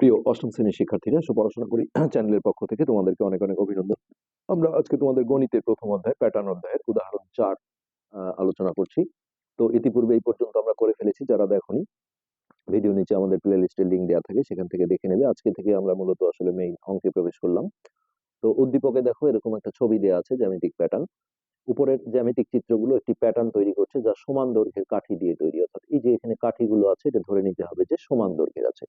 প্রিয় অষ্টম শ্রেণির শিক্ষার্থীরা সো পড়াশোনা করি চ্যানেলের পক্ষ থেকে তোমাদেরকে অনেক অনেক অভিনন্দন। আমরা আজকে তোমাদের গণিতের প্রথম অধ্যায় প্যাটার্ন অধ্যায়ের উদাহরণ চার আলোচনা করছি। তো ইতিপূর্বে এই পর্যন্ত আমরা করে ফেলেছি, যারা দেখনি ভিডিও নিচে আমাদের প্লে লিস্টের লিঙ্ক দেওয়া থাকে, সেখান থেকে দেখে নেবে। আজকে থেকে আমরা মূলত আসলে মেইন অঙ্কে প্রবেশ করলাম। তো উদ্দীপকে দেখো, এরকম একটা ছবি দেওয়া আছে, জ্যামিতিক প্যাটার্ন উপরের জ্যামিতিক চিত্রগুলো একটি প্যাটার্ন তৈরি করছে, যা সমান দৈর্ঘ্যের কাঠি দিয়ে তৈরি। অর্থাৎ এই যে এখানে কাঠিগুলো আছে, এটা ধরে নিতে হবে যে সমান দৈর্ঘ্যের আছে।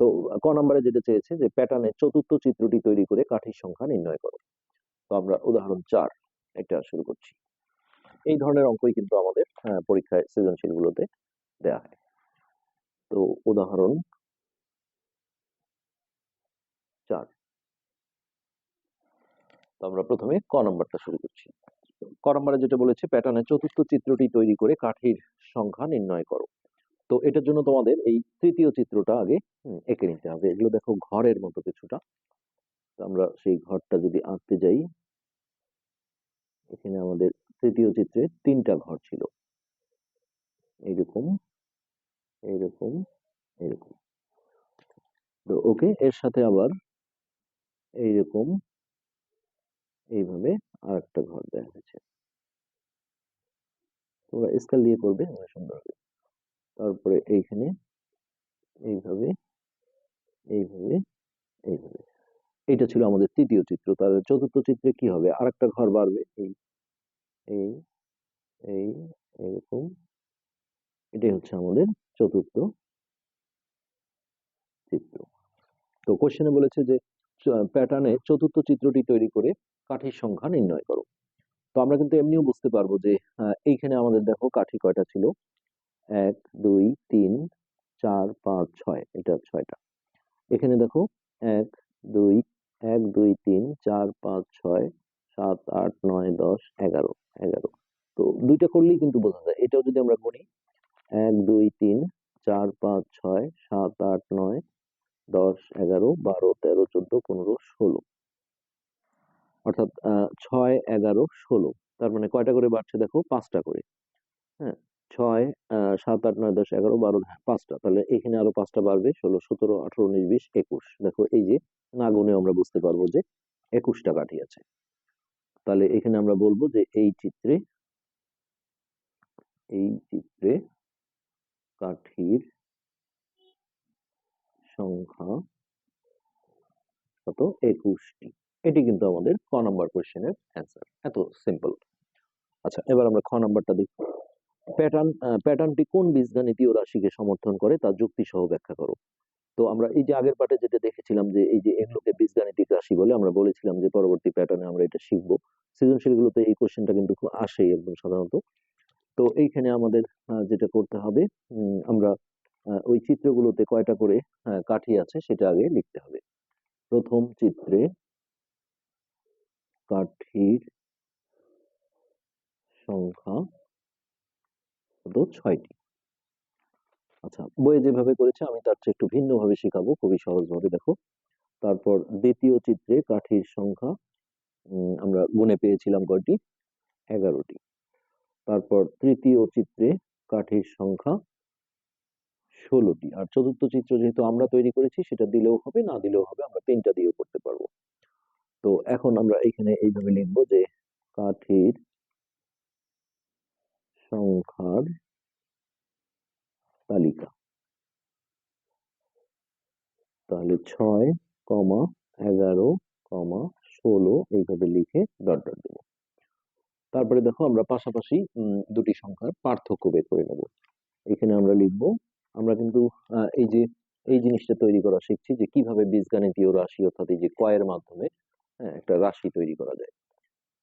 তো ক নম্বরে যেটা চেয়েছে যে প্যাটার্নের চতুর্থ চিত্রটি তৈরি করে কাঠির সংখ্যা নির্ণয় করো। তো আমরা উদাহরণ চার এটা শুরু করছি। এই ধরনের অঙ্কই কিন্তু আমাদের পরীক্ষায় সৃজনশীল গুলোতে দেয়া হয়। তো উদাহরণ চার। তো আমরা প্রথমে ক নম্বরটা শুরু করছি। ক নম্বরে যেটা বলেছে প্যাটার্নের চতুর্থ চিত্রটি তৈরি করে কাঠির সংখ্যা নির্ণয় করো। তো এটার জন্য তোমাদের এই তৃতীয় চিত্রটা আগে এঁকে নিতে হবে। এগুলো দেখো ঘরের মতো কিছুটা। আমরা সেই ঘরটা যদি আঁকতে যাই, এখানে আমাদের তৃতীয় চিত্রে তিনটা ঘর ছিল। এইরকম এইরকম এইরকম তো ওকে, এর সাথে আবার এইরকম, এইভাবে আর একটা ঘর দেওয়া হয়েছে। তোমরা স্কেল দিয়ে করবে সুন্দর হবে। তারপরে এইখানে এইভাবে এইভাবে এইভাবে। এইটা ছিল আমাদের তৃতীয় চিত্র। তাহলে চতুর্থ চিত্রে কি হবে? আরেকটা ঘর বাড়বে। এই এই এই, এরকম। এটাই হচ্ছে আমাদের চতুর্থ চিত্র। তো কোশ্চেনে বলেছে যে প্যাটার্নে চতুর্থ চিত্রটি তৈরি করে কাঠির সংখ্যা নির্ণয় করো। তো আমরা কিন্তু এমনিও বুঝতে পারব যে এইখানে আমাদের দেখো কাঠি কয়টা ছিল? এক, দুই, তিন, চার, পাঁচ, ছয়। এটা ছয়টা। এখানে দেখো, এক, দুই এক, দুই, তিন, চার, পাঁচ, ছয়, সাত, আট, নয়, দশ, এগারো এগারো। তো দুইটা করলেই কিন্তু বোঝা যায়। এটাও যদি আমরা করি, এক, দুই, তিন, চার, পাঁচ, ছয়, সাত, আট, নয়, দশ, এগারো, বারো, তেরো, চোদ্দ, পনেরো, ষোলো। অর্থাৎ ছয়, এগারো, ষোলো। তার মানে কয়টা করে বাড়ছে দেখো? পাঁচটা করে। হ্যাঁ? ছয় সাত আট নয় দশ এগারো বারো হ্যাঁ, পাঁচটা। তাহলে এখানে আরও পাঁচটা বাড়বে ষোলো সতেরো আঠারো উনিশ বিশ একুশ। দেখো এই যে না গুনে আমরা বুঝতে পারব যে একুশটা কাঠি আছে। তাহলে এখানে আমরা বলব যে এই চিত্রে এই চিত্রে কাঠির সংখ্যা কত? একুশটি। এটি কিন্তু আমাদের ক নম্বর কোশ্চেনের অ্যান্সার। এত সিম্পল। আচ্ছা এবার আমরা খ নাম্বারটা দেখি। প্যাটার্ন প্যাটার্নটি কোন বীজগাণিতীয় রাশিকে সমর্থন করে তা যুক্তি সহ ব্যাখ্যা করো। তো আমরা এই যে আগের পার্টে যেটা দেখেছিলাম যে এই যে এগুলোকে বীজগাণিতিক রাশি বলে আমরা বলেছিলাম যে পরবর্তী প্যাটার্নে আমরা এটা শিখব। সৃজনশীল গুলোতে এই কোশ্চেনটা কিন্তু খুব আসেই একদম সাধারণত। তো এইখানে আমাদের যেটা করতে হবে আমরা ওই চিত্রগুলোতে কয়টা করে কাঠি আছে সেটা আগে লিখতে হবে। প্রথম চিত্রে কাঠির সংখ্যা কত ছয়টি। আচ্ছা বইয়ে যেভাবে করেছে আমি তার চেয়ে একটু ভিন্নভাবে শেখাবো, খুবই সহজভাবে দেখো। তারপর দ্বিতীয় চিত্রে কাঠির সংখ্যা আমরা গুণে পেয়েছিলাম কয়টি? এগারোটি। তারপর তৃতীয় চিত্রে কাঠির সংখ্যা, ষোলোটি। আর চতুর্থ চিত্র যেহেতু আমরা তৈরি করেছি, সেটা দিলেও হবে, না দিলেও হবে, আমরা তিনটা দিয়েও করতে পারব। তো এখন আমরা এখানে এইভাবে লিখব যে কাঠির সংখ্যার তালিকা। তাহলে ছয় কমা এগারো কমা ষোলো এইভাবে লিখে ডট ডট দেবো। তারপরে দেখো আমরা পাশাপাশি দুটি সংখ্যার পার্থক্য বের করে নেব। এখানে আমরা লিখব আমরা কিন্তু এই যে এই জিনিসটা তৈরি করা শিখছি যে কীভাবে বীজগাণিতীয় রাশি অর্থাৎ এই যে কয়ের মাধ্যমে হ্যাঁ, একটা রাশি তৈরি করা যায়।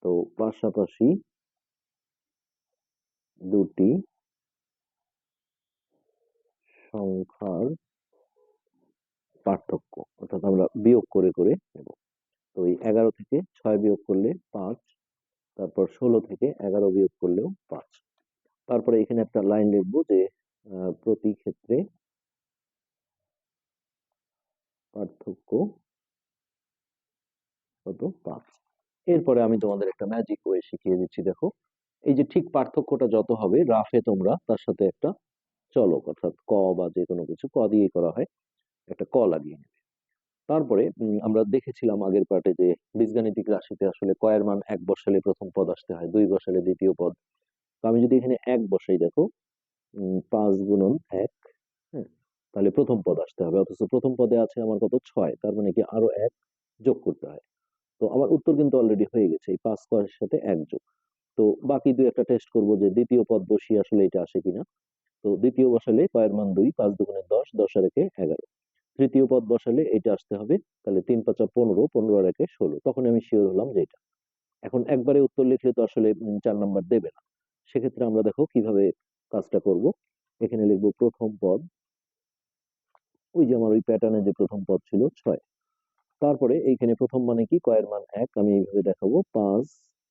তো পাশাপাশি দুটি সংখ্যার পার্থক্য, অর্থাৎ আমরা বিয়োগ করে করে নেব। তো এই এগারো থেকে ছয় বিয়োগ করলে পাঁচ, তারপর ষোলো থেকে এগারো বিয়োগ করলেও পাঁচ। তারপরে এখানে একটা লাইন লিখব যে প্রতি ক্ষেত্রে পার্থক্য কত? পাঁচ। এরপরে আমি তোমাদের একটা ম্যাজিক ওয়ে শিখিয়ে দিচ্ছি, দেখো। এই যে ঠিক পার্থক্যটা যত হবে, রাফে তোমরা তার সাথে একটা চলক অর্থাৎ ক বা যে কোনো কিছু, ক দিয়ে করা হয়, একটা ক লাগিয়ে নেবে। তারপরে আমরা দেখেছিলাম আগের পার্টে যে বীজগাণিতিক রাশিতে আসলে কয়ের মান এক বসালে প্রথম পদ আসতে হয়, দুই বসালে দ্বিতীয় পদ। তো আমি যদি এখানে এক বসাই দেখো পাঁচ গুণন এক হ্যাঁ তাহলে প্রথম পদ আসতে হবে। অথচ প্রথম পদে আছে আমার কত? ছয়, তার মানে কি আরও এক যোগ করতে হয়। তো আমার উত্তর কিন্তু অলরেডি হয়ে গেছে, এই পাঁচ কয়ের সাথে এক যোগ। তো বাকি দুই একটা টেস্ট করব যে দ্বিতীয় পদ বসিয়ে আসলে এটা আসে কিনা। তো দ্বিতীয় বসালে কয়ের মান দুই, পাঁচ দুগুণে দশ দশ আর একে এগারো। তৃতীয় পদ বসালে এটা আসতে হবে, তাহলে তিন পাঁচা পনেরো পনেরো আর একে ষোলো। তখন আমি শিওর হলাম যে এটা এখন একবারে উত্তর লিখলে তো আসলে চার নাম্বার দেবে না। সেক্ষেত্রে আমরা দেখো কীভাবে কাজটা করব। এখানে লিখব প্রথম পদ। ওই যে আমার ওই প্যাটার্নে যে প্রথম পদ ছিল, ছয়। তারপরে এইখানে প্রথম মানে কি? কয়ের মান এক। আমি এইভাবে দেখাবো, পাঁচ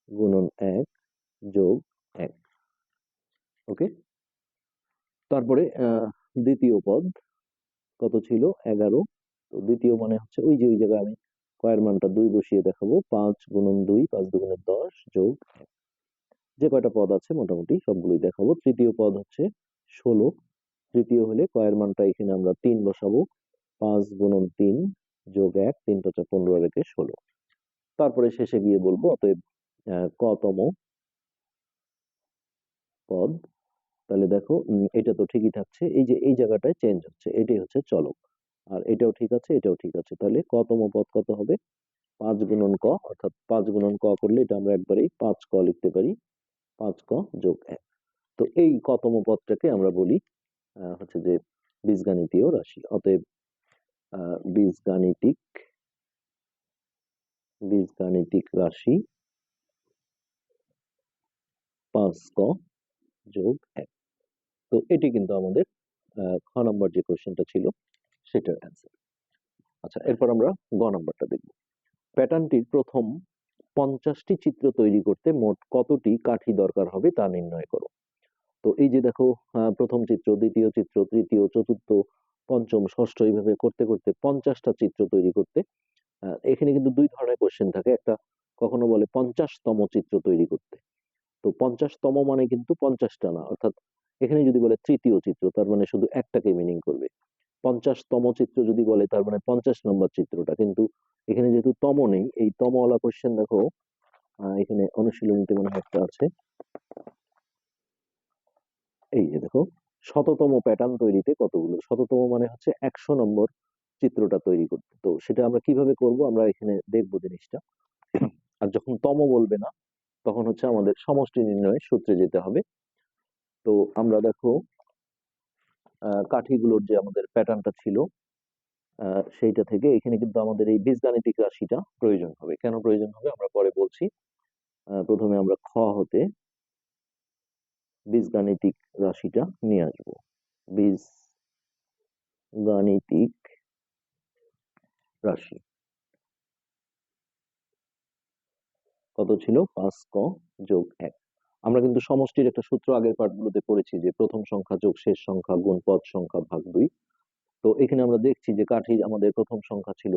গুণন এক যোগ এক। ওকে? তারপরে দ্বিতীয় পদ, কত ছিল? এগারো। তো দ্বিতীয় মানে হচ্ছে ওই যে, ওই জায়গায় আমি কয়ের মানটা দুই বসিয়ে দেখাবো। পাঁচ গুণন দুই, পাঁচ দুগুণে দশ যোগ যে কয়টা পদ আছে মোটামুটি সবগুলোই দেখাবো। তৃতীয় পদ হচ্ছে ষোলো। তৃতীয় হলে কয়ের মানটা এখানে আমরা তিন বসাবো। পাঁচ গুণন তিন যোগ এক, তিন পাঁচা পনেরো রেখে ষোলো। তারপরে শেষে গিয়ে বলব, অতএব কতম পদ তাহলে দেখো এটা তো ঠিকই থাকছে। এই যে, এই জায়গাটায় চেঞ্জ হচ্ছে, এটাই হচ্ছে চলক। আর এটাও ঠিক আছে, এটাও ঠিক আছে। তাহলে কতম পদ কত হবে? পাঁচ গুণন ক, অর্থাৎ পাঁচ গুণন ক করলে এটা আমরা একবারেই পাঁচ ক লিখতে পারি। পাঁচ ক যোগ এক। তো এই কতম পদটাকে আমরা বলি হচ্ছে যে বীজগাণিতীয় রাশি। অতএব বীজগাণিতিক বীজগাণিতিক রাশি পাঁচ ক যোগ এক। তো এটি কিন্তু আমাদের খ নম্বর যে কোশ্চেনটা ছিল সেটার অ্যান্সার আচ্ছা এরপর আমরা গ নম্বরটা দেখব। প্যাটার্নটির প্রথম পঞ্চাশটি চিত্র তৈরি করতে মোট কতটি কাঠি দরকার হবে তা নির্ণয় করো। তো এই যে দেখো প্রথম চিত্র দ্বিতীয় চিত্র তৃতীয় চতুর্থ পঞ্চম ষষ্ঠ এইভাবে করতে করতে পঞ্চাশটা চিত্র তৈরি করতে আহ, এখানে কিন্তু দুই ধরনের কোশ্চেন থাকে। একটা কখনো বলে পঞ্চাশতম চিত্র তৈরি করতে। তো পঞ্চাশতম মানে কিন্তু পঞ্চাশটা না অর্থাৎ এখানে যদি বলে তৃতীয় চিত্র, তার মানে শুধু একটাকে মিনিং করবে। পঞ্চাশতম চিত্র যদি বলে, তার মানে পঞ্চাশ নম্বর চিত্রটা। কিন্তু এখানে যেহেতু তম নেই, এই তমওয়ালা কোশ্চেন দেখো এখানে অনুশীলনীতে মনে হয় একটা আছে। এই যে দেখো, শততম প্যাটার্ন তৈরিতে কতগুলো? শততম মানে হচ্ছে একশো নম্বর চিত্রটা তৈরি করতে তো সেটা আমরা কীভাবে করব? আমরা এখানে দেখব জিনিসটা। আর যখন তম বলবে না, তখন হচ্ছে আমাদের সমষ্টি নির্ণয়ের সূত্রে যেতে হবে। তো আমরা দেখো কাঠিগুলোর যে আমাদের প্যাটার্নটা ছিল সেইটা থেকে এখানে কিন্তু আমাদের এই বীজগাণিতিক রাশিটা প্রয়োজন হবে। কেন প্রয়োজন হবে? আমরা পরে বলছি। প্রথমে আমরা খ হতে বীজগাণিতিক রাশিটা নিয়ে আসব। বীজ গাণিতিক রাশি। কত ছিল? পাঁচ ক যোগ এক। আমরা কিন্তু সমষ্টির একটা সূত্র আগের পাঠগুলোতে পড়েছি যে প্রথম সংখ্যা যোগ শেষ সংখ্যা গুণ পদ সংখ্যা ভাগ দুই। তো এখানে আমরা দেখছি যে কাঠির আমাদের প্রথম সংখ্যা ছিল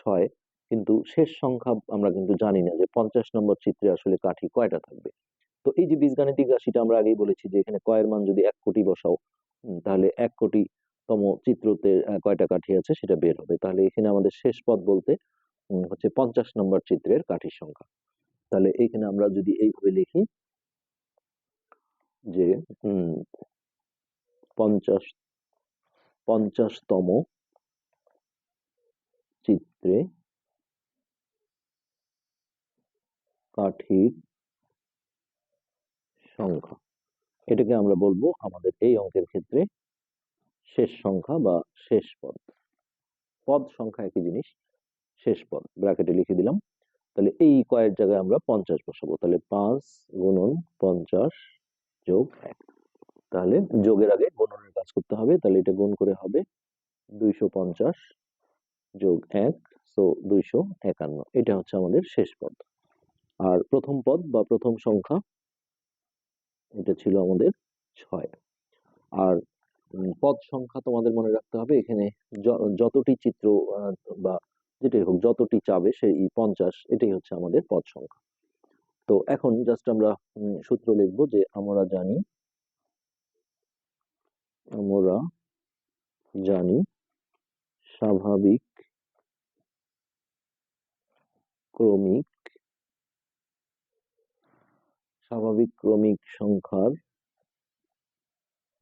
ছয়। কিন্তু শেষ সংখ্যা আমরা কিন্তু জানি না যে পঞ্চাশ নম্বর চিত্রে আসলে কাঠি কয়টা থাকবে। তো এই যে বীজগাণিতিক রাশিটা আমরা আগেই বলেছি যে এখানে কয়ের মান যদি এক কোটি বসাও তাহলে এক কোটি তম চিত্রতে কয়টা কাঠি আছে সেটা বের হবে। তাহলে এখানে আমাদের শেষ পদ বলতে হচ্ছে পঞ্চাশ নম্বর চিত্রের কাঠির সংখ্যা। তাহলে এখানে আমরা যদি এইভাবে লিখি যে পঞ্চাশ, পঞ্চাশতম চিত্রে কাঠির সংখ্যা। এটাকে আমরা বলব আমাদের এই অঙ্কের ক্ষেত্রে শেষ সংখ্যা বা শেষ পদ। পদ সংখ্যা একই জিনিস, শেষ পদ, ব্র্যাকেটে লিখে দিলাম। তাহলে এই কয়ের জায়গায় আমরা পঞ্চাশ বসাবো। তাহলে পাঁচ গুণন পঞ্চাশ যোগ এক তাহলে যোগের আগে গুণনের কাজ করতে হবে, তাহলে এটা গুণ করে হবে দুইশো পঞ্চাশ যোগ এক, সো দুইশো একান্ন। এটা হচ্ছে আমাদের শেষ পদ। আর প্রথম পদ বা প্রথম সংখ্যা, এটা ছিল আমাদের ছয়। আর পদ সংখ্যা তোমাদের মনে রাখতে হবে, এখানে যতটি চিত্র বা যেটাই হোক, যতটি চাবে সেই পঞ্চাশ, এটাই হচ্ছে আমাদের পদ সংখ্যা। তো এখন জাস্ট আমরা সূত্র লিখব যে আমরা জানি আমরা জানি স্বাভাবিক, ক্রমিক স্বাভাবিক ক্রমিক সংখ্যার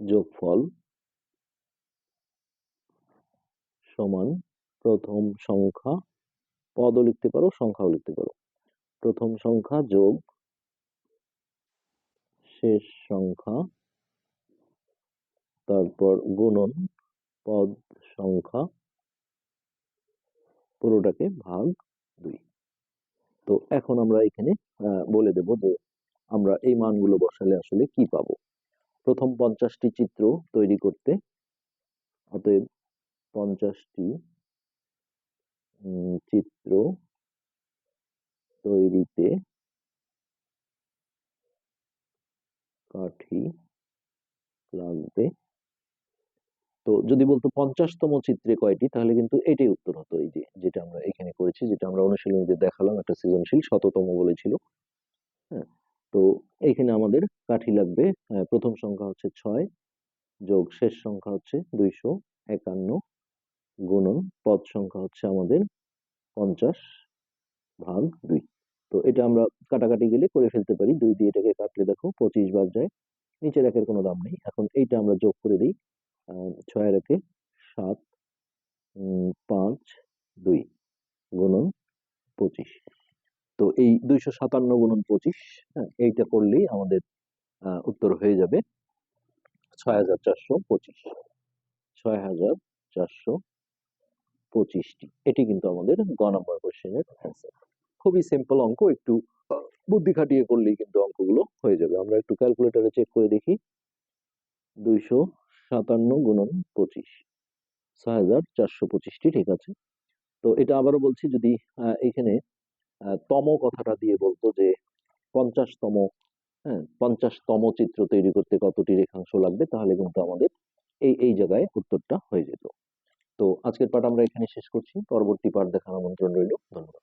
যোগফল সমান প্রথম সংখ্যা, পদও লিখতে পারো, সংখ্যাও লিখতে পারো। প্রথম সংখ্যা যোগ শেষ সংখ্যা, তারপর গুণন পদ সংখ্যা, পুরোটাকে ভাগ দুই। তো এখন আমরা এখানে বলে দেব যে আমরা এই মানগুলো বসালে আসলে কি পাবো? প্রথম পঞ্চাশটি চিত্র তৈরি করতে, অতএব পঞ্চাশটি চিত্র তৈরিতে কাঠি লাগবে। তো যদি বলতো পঞ্চাশতম চিত্রে কয়টি তাহলে কিন্তু এটাই উত্তর হতো। এই যে যেটা আমরা এখানে করেছি যেটা আমরা অনুশীলনীতে দেখালাম একটা সৃজনশীল শততম বলেছিল হ্যাঁ তো এইখানে আমাদের কাঠি লাগবে আহ, প্রথম সংখ্যা হচ্ছে ছয় যোগ শেষ সংখ্যা হচ্ছে দুইশো একান্ন গুণন পদ সংখ্যা হচ্ছে আমাদের পঞ্চাশ ভাগ দুই। তো এটা আমরা কাটাকাটি গেলে করে ফেলতে পারি। দুই দিয়ে এটাকে কাটলে দেখো পঁচিশ বার যায়। নিচের একের কোনো দাম নেই। এখন এইটা আমরা যোগ করে দিই। ছয়ের একে সাত পাঁচ, দুই গুণন পঁচিশ। তো এই দুইশো সাতান্ন গুণন পঁচিশ হ্যাঁ এইটা করলেই আমাদের উত্তর হয়ে যাবে ছয় হাজার চারশো পঁচিশ। ছয় হাজার চারশো পঁচিশটি। এটি কিন্তু আমাদের গ নম্বর কোশ্চেনের অ্যান্সার খুবই সিম্পল অঙ্ক, একটু বুদ্ধি খাটিয়ে করলেই কিন্তু অঙ্কগুলো হয়ে যাবে। আমরা একটু ক্যালকুলেটরে চেক করে দেখি। দুইশো সাতান্ন গুণন পঁচিশ। ছয় হাজার চারশো পঁচিশটি, ঠিক আছে? তো এটা আবারও বলছি, যদি এখানে তম কথাটা দিয়ে বলতো যে, পঞ্চাশতম হ্যাঁ পঞ্চাশতম চিত্র তৈরি করতে কতটি রেখাংশ লাগবে, তাহলে কিন্তু আমাদের এই এই জায়গায় উত্তরটা হয়ে যেত। তো আজকের পাঠ আমরা এখানে শেষ করছি। পরবর্তী পাঠ দেখার আমন্ত্রণ রইল। ধন্যবাদ।